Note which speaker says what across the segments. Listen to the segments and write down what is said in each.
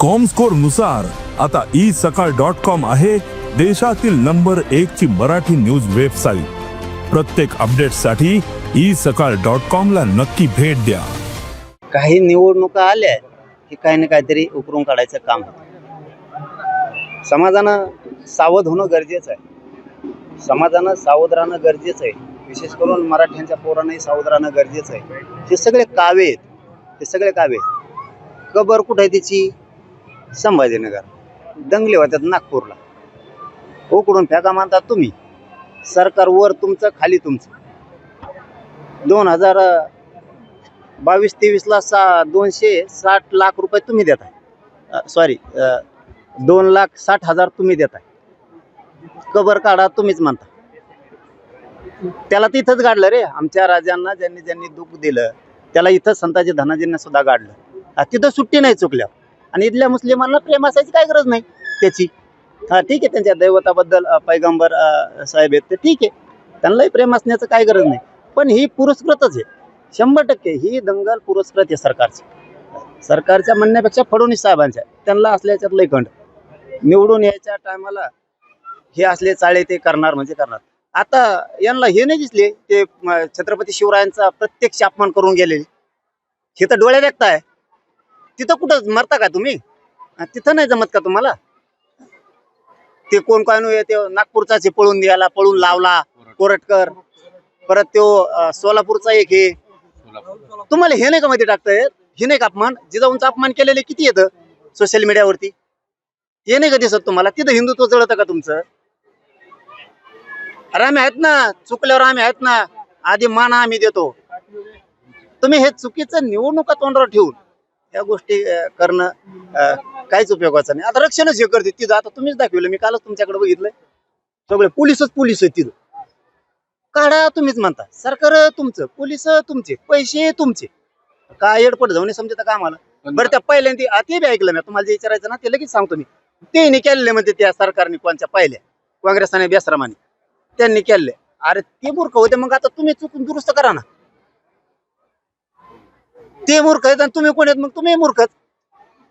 Speaker 1: कॉमस्कोरनुसार आता ई सकाळ dot com आहे देशातील नंबर एक ची मराठी न्यूज वेबसाईट प्रत्येक अपडेटसाठी ई सकाळ डॉट कॉम ला नक्की भेट द्या.
Speaker 2: काही निवडणुका आल्या की काही ना काहीतरी उकरून काढायचं काम होतं. समाजानं सावध होणं गरजेचं आहे. समाजानं सावध राहणं गरजेचं आहे. विशेष करून मराठ्यांच्या पोरांनाही सावध राहणं गरजेचं आहे. हे सगळे कावे आहेत. हे सगळे कावे कबर कुठे आहे तिची? संभाजीनगर. दंगले होतात नागपूरला. उकडून फेका मानता तुम्ही. सरकार वर तुमचं खाली तुमचं. दोन हजार बावीस तेवीसला सा दोनशे साठ लाख रुपये तुम्ही देताय. सॉरी दोन लाख साठ हजार तुम्ही देताय. कबर काढा तुम्हीच म्हणता त्याला तिथंच गाडलं रे. आमच्या राजांना ज्यांनी ज्यांनी दुःख दिलं त्याला इथं संताजी धनाजींना सुद्धा गाडलं. तिथं सुट्टी नाही चुकल्या आणि इथल्या मुस्लिमांना प्रेम असायची काय गरज नाही त्याची. हा ठीक आहे त्यांच्या दैवताबद्दल पैगंबर साहेब आहेत ते ठीक आहे. त्यांनाही प्रेम असण्याचं काय गरज नाही. पण ही पुरस्कृतच आहे. शंभर टक्के ही दंगल पुरस्कृत आहे सरकारची. सरकारच्या म्हणण्यापेक्षा फडणवीस साहेबांच्या. त्यांना असल्याच्यात लय खंड. निवडून यायच्या टायमाला हे असले चाळे ते करणार म्हणजे करणार. आता यांना हे नाही दिसले ते छत्रपती शिवरायांचा प्रत्यक्ष अपमान करून गेलेले. हे तर डोळ्यात व्यक्त आहे. तिथं कुठं मरता का तुम्ही? तिथं नाही जमत का तुम्हाला? ते कोण काय नो ते नागपूरचा पळून द्यायला पळून लावला कोरटकर. परत तो सोलापूरचा एक हे. तुम्हाला हे नाही का मध्ये टाकतंय हे नाही का अपमान? जिजाऊंचा अपमान केलेले किती येतं सोशल मीडियावरती हे नाही का दिसत तुम्हाला? तिथं हिंदुत्व जळतं का तुमचं? अरे आम्ही आहेत ना चुकल्यावर आम्ही आहेत ना आधी मान आम्ही देतो. तुम्ही हे चुकीचं निवडणुका तोंडावर ठेवून या गोष्टी करणं काहीच उपयोगाचं नाही. आता रक्षणच हे करते तिथं. आता तुम्हीच दाखवलं. मी कालच तुमच्याकडे बघितलंय. सगळे पोलिसच पोलीस आहेत तिथं. काढा तुम्हीच म्हणता. सरकार तुमचं पोलीस तुमचे पैसे तुमचे. काय एडपट जाऊन समजत का आम्हाला? बरं त्या पहिल्यांदा ते बी ऐकलं मी. तुम्हाला जे विचारायचं ना ते लगेच सांगतो मी. ते केलेले म्हणते त्या सरकारने कोणच्या पहिल्या? काँग्रेसाने बेसरामाने. त्यांनी केले अरे ते मूर्ख होते. मग आता तुम्ही चुकून दुरुस्त करा ना. ते मूर्ख आहेत आणि तुम्ही कोण आहेत? मग तुम्ही मूर्खच.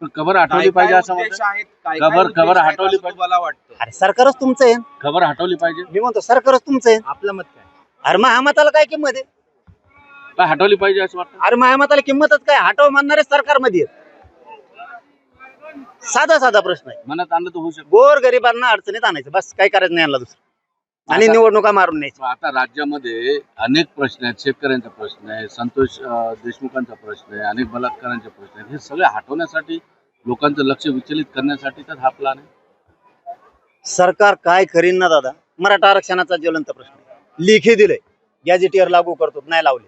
Speaker 3: पण खबर हटवली पाहिजे असं म्हणतात. खबर खबर हटवली पाहिजे.
Speaker 4: मला वाटतं?
Speaker 2: अरे सरकारच तुमचं आहे.
Speaker 3: खबर हटवली पाहिजे.
Speaker 2: मी म्हणतो सरकारच तुमचं आहे.
Speaker 4: आपलं मत काय?
Speaker 2: अरे महामताला काय किंमत आहे?
Speaker 3: काय हटवली पाहिजे असं वाटतं?
Speaker 2: अरे महामताला किंमतच काय? हटव म्हणणारे सरकारमध्ये आहेत. साधा साधा प्रश्न आहे.
Speaker 3: मनात आणलं तर होऊ शकतो.
Speaker 2: गोर गरिबांना अडचणीत आणायचं. बस काय करायचं नाही यांना दुसरं. आणि निवडणुका मारून न्यायचं
Speaker 3: आता राज्यामध्ये अनेक प्रश्न आहेत शेतकऱ्यांचा प्रश्न आहे संतोष अं, देशमुखांचा प्रश्न आहे अनेक बलात्कारांचे प्रश्न आहेत. हे सगळे हटवण्यासाठी लोकांचं लक्ष विचलित करण्यासाठी तर हा प्लान आहे.
Speaker 2: सरकार काय करीन ना दादा? मराठा आरक्षणाचा ज्वलंत प्रश्न आहे. लेखी दिले गॅजेटियर लागू करतो नाही लावले.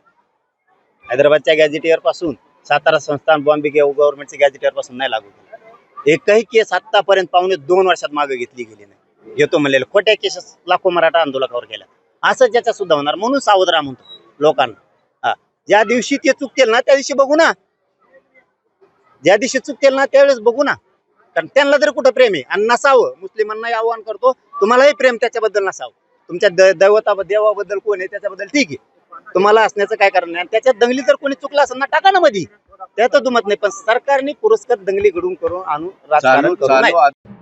Speaker 2: हैदराबादच्या गॅजेटियरपासून सातारा संस्थान बॉम्बे गव्हर्नमेंटच्या गॅजेटियरपासून नाही लागू केलं. एकही केस आतापर्यंत पावणे दोन वर्षात मागे घेतली गेली नाही. घेतो म्हणलेलं खोट्या केसेस लाखो मराठा आंदोलकावर केल्या असं ज्याच्या सुद्धा होणार म्हणून सावध राहा म्हणतो लोकांना. हा. ज्या दिवशी ते चुकतील ना त्या दिवशी बघू ना. ज्या दिवशी चुकतील ना त्यावेळेस बघू ना. कारण त्यांना जर कुठं प्रेम आहे? आणि नसावं. मुस्लिमांनाही आव्हान करतो तुम्हालाही प्रेम त्याच्याबद्दल नसावं. तुमच्या द- दैवता देवाबद्दल कोण आहे त्याच्याबद्दल ठीक आहे. तुम्हाला असण्याचं काय कारण नाही. आणि त्याच्यात दंगली जर कोणी चुकला असेल ना टाका ना मधी. त्यात दुमत नाही. पण सरकारने पुरस्कार दंगली घडून करून आणून राजकारण
Speaker 3: चालू
Speaker 2: करू नये
Speaker 3: चालू